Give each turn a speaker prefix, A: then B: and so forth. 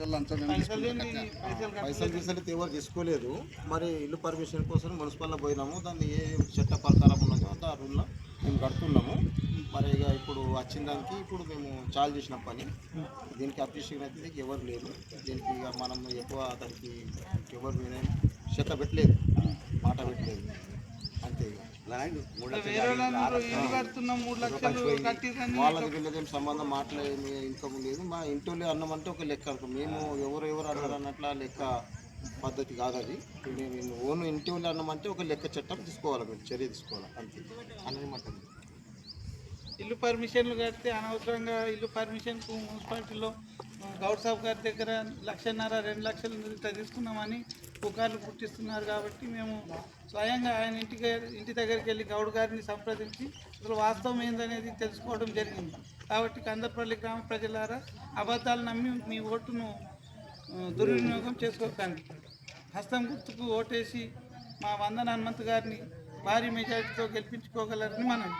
A: పైసలు లంచం
B: పైసలు
C: అయితే ఎవరు తీసుకోలేదు. మరి ఇల్లు పర్మిషన్ కోసం మున్సిపల్లో పోయినాము. దాన్ని ఏ చట్ట ప్రకారం ఉన్నదో ఆ రూల్లో మేము కడుతున్నాము. మరి ఇక ఇప్పుడు వచ్చిన దానికి ఇప్పుడు మేము చాలు చేసిన పని. దీనికి అప్రిషియేషన్ అయితే దీనికి ఎవరు లేదు దీనికి ఇక మనం ఎక్కువ దానికి ఎవరు వినే చెత్త పెట్టలేదు. మాట పెట్టలేదు. వాళ్ళకి సంబంధం? మాట్లాడేమి ఇన్కమ్ లేదు. మా ఇంట్లో అన్నం అంటే ఒక లెక్క మేము ఎవరు ఎవరు అన్నారు అన్నట్ల లెక్క పద్ధతి కాదు అది. మేము ఓన్ ఇంటి వాళ్ళు అన్నం అంటే ఒక లెక్క చట్టం తీసుకోవాలి మీరు చర్య తీసుకోవాలి. అంతే. అనేది మాట
B: ఇల్లు పర్మిషన్లు కడితే అనవసరంగా ఇల్లు పర్మిషన్కు మున్సిపాలిటీలో గౌడ్ సాబ్ గారి దగ్గర లక్షన్నర రెండు లక్షలు తీసుకున్నామని పుకార్లు పుట్టిస్తున్నారు కాబట్టి మేము స్వయంగా ఆయన ఇంటికి ఇంటి దగ్గరికి వెళ్ళి గౌడ్ గారిని సంప్రదించి అసలు వాస్తవం ఏందనేది తెలుసుకోవడం జరిగింది. కాబట్టి కందపల్లి గ్రామ ప్రజలారా అబద్ధాలు నమ్మి మీ ఓటును దుర్వినియోగం చేసుకోకండి. హస్తం గుర్తుకు ఓటేసి మా వందన హనుమంత్ గారిని భారీ మెజారిటీతో గెలిపించుకోగలరని మనం